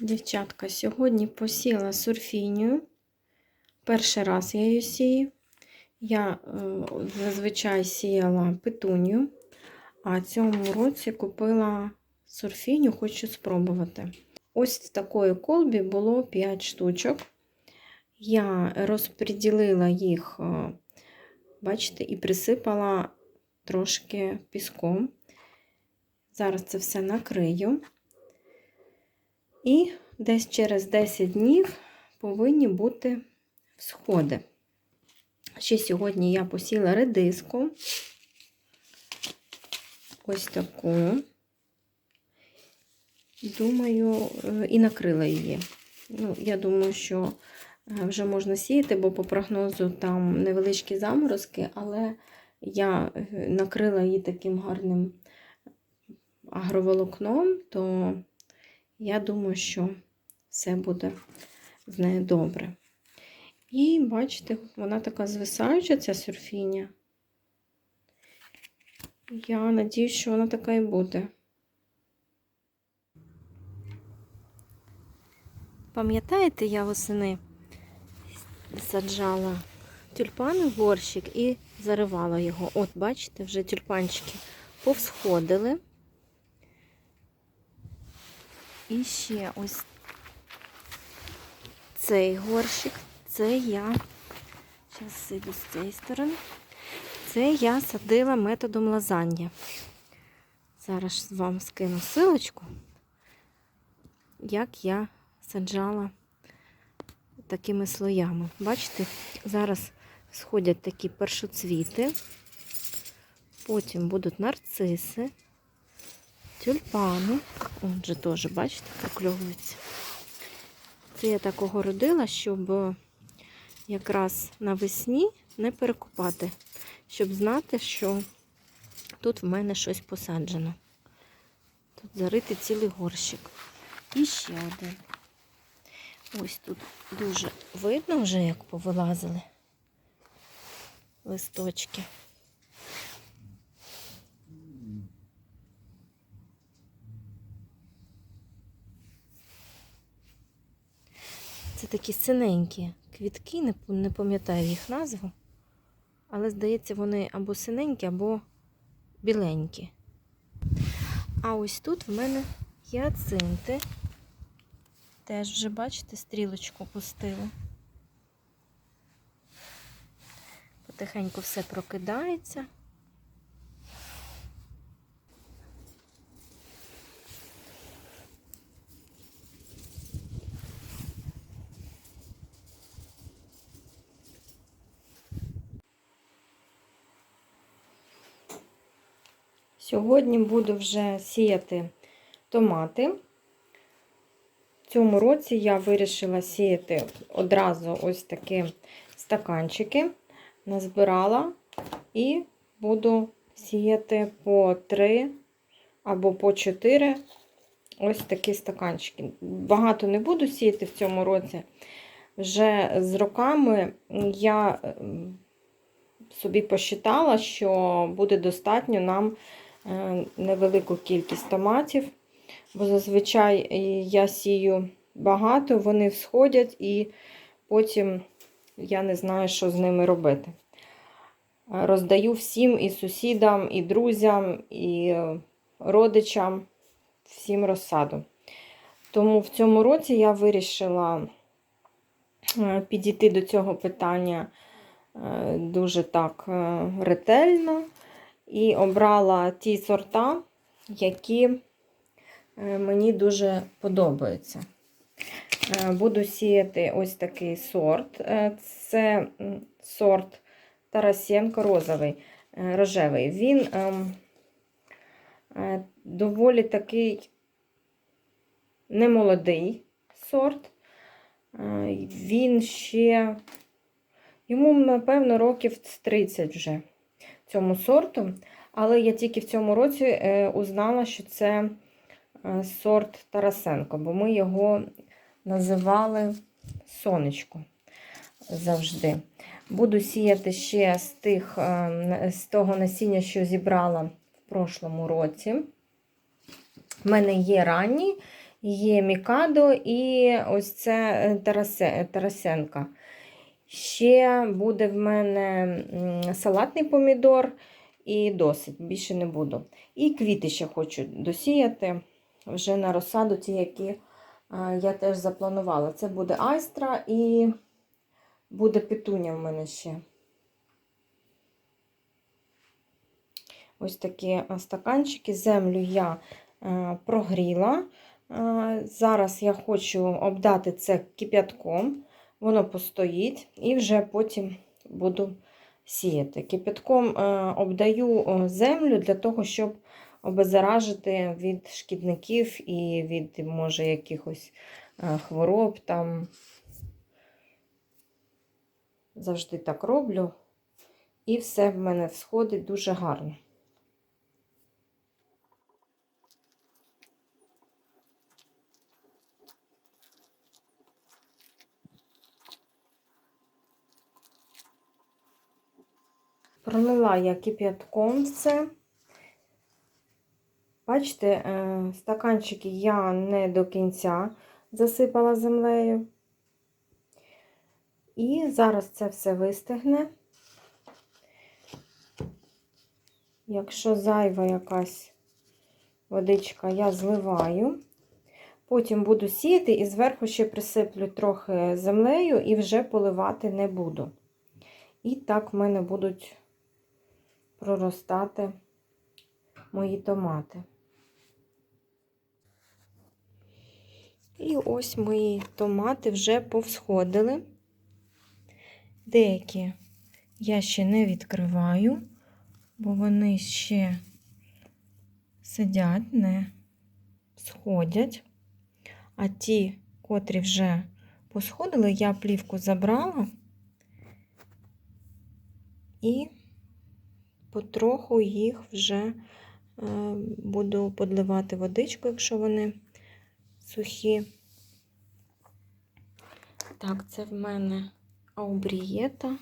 Дівчатка, сьогодні посіяла сурфінію. Перший раз я її сію. Я е, зазвичай сіяла петунію, а цьому році купила сурфіню, хочу спробувати. Ось в такої колбі було 5 штучок. Я розподілила їх, е, бачите, і присипала трошки піском. Зараз це все накрию. І десь через 10 днів повинні бути всходи. Ще сьогодні я посіла редиску. Ось таку. Думаю, і накрила її. Ну, Я думаю, що вже можна сіяти, бо по прогнозу там невеличкі заморозки, але я накрила її таким гарним агроволокном, то я думаю, що все буде з нею добре. І бачите, вона така звисаюча, ця сурфіня. Я надіюсь, що вона така і буде. Пам'ятаєте, я восени саджала тюльпани в горщик і заривала його. От, бачите, вже тюльпанчики повсходили. І ще ось цей горщик. Це я, зараз сиду з цієї сторони. Це я садила методом лазання. Зараз вам скину силочку, як я саджала такими слоями. Бачите, зараз сходять такі першоцвіти, потім будуть нарциси, тюльпани. Отже, теж, бачите, прокльовуються. Це я так огородила, щоб якраз навесні не перекопати, щоб знати, що тут в мене щось посаджено. Тут зарити цілий горщик. І ще один. Ось тут дуже видно вже, як повилазили листочки. Такі синенькі квітки, не, пам'ятаю їх назву, але, здається, вони або синенькі, або біленькі. А ось тут в мене гіацинти. Теж вже, бачите, стрілочку пустили. Потихеньку все прокидається. Сьогодні буду вже сіяти томати. В цьому році я вирішила сіяти одразу ось такі стаканчики, назбирала і буду сіяти по 3 або по 4 ось такі стаканчики. Багато не буду сіяти в цьому році. Вже з роками я собі посчитала, що буде достатньо нам невелику кількість томатів, бо зазвичай я сію багато, вони всходять, і потім я не знаю, що з ними робити. Роздаю всім і сусідам, і друзям, і родичам, всім розсаду. Тому в цьому році я вирішила підійти до цього питання дуже так ретельно. І обрала ті сорта, які мені дуже подобаються. Буду сіяти ось такий сорт. Це сорт Тарасенко розовий, рожевий. Він доволі такий немолодий сорт. Він ще, йому, напевно, років 30 вже цьому сорту. Але я тільки в цьому році е, узнала, що це е, сорт Тарасенко, бо ми його називали сонечко завжди. Буду сіяти ще з тих, е, з того насіння, що зібрала в прошлому році. У мене є ранні є Мікадо і ось це Тарасе- Тарасенка. Ще буде в мене салатний помідор і досить, більше не буду. І квіти ще хочу досіяти вже на розсаду, ті, які я теж запланувала. Це буде айстра і буде петуня в мене ще. Ось такі стаканчики. Землю я е, прогріла. Е, Зараз я хочу обдати це кип'ятком. Воно постоїть і вже потім буду сіяти. Кипятком е, обдаю землю для того, щоб обеззаражити від шкідників і від, може, якихось е, хвороб там. Завжди так роблю. І все в мене всходить дуже гарно. Пролила я кип'ятком все. Бачите, е, стаканчики я не до кінця засипала землею. І зараз це все вистигне. Якщо зайва якась водичка, я зливаю. Потім буду сіяти і зверху ще присиплю трохи землею і вже поливати не буду. І так в мене будуть проростати мої томати. І ось мої томати вже повсходили. Деякі я ще не відкриваю, бо вони ще сидять, не сходять. А ті, котрі вже посходили, я плівку забрала і потроху їх вже е, буду подливати водичку, якщо вони сухі. Так, це в мене аубрієта.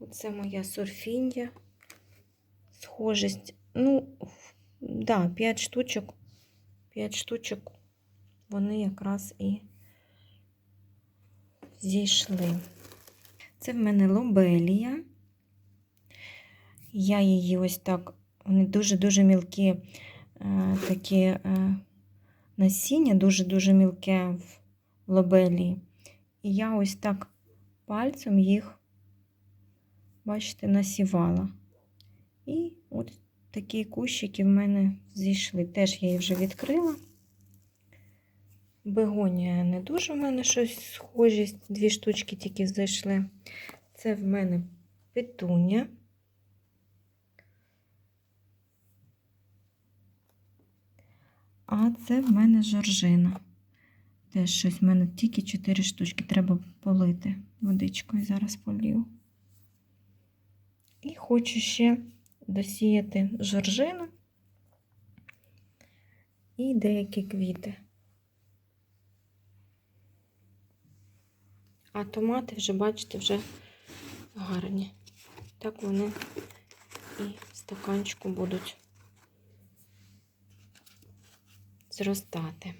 Оце моя сурфіння. Схожість. Ну, да, 5 штучок. 5 штучок. Вони якраз і зійшли. Це в мене лобелія. Я її ось так, вони дуже-дуже мілкі е, такі е, насіння, дуже-дуже мілке в лобелії. І я ось так пальцем їх, бачите, насівала. І от такі кущики в мене зійшли. Теж я її вже відкрила. Бегонія не дуже в мене щось схожість, дві штучки тільки зайшли. Це в мене петуня. А це в мене жоржина. Теж щось в мене тільки 4 штучки. Треба полити водичкою, зараз полію. І хочу ще досіяти жоржину і деякі квіти. А томати вже, бачите, вже гарні. Так вони і в стаканчику будуть зростати.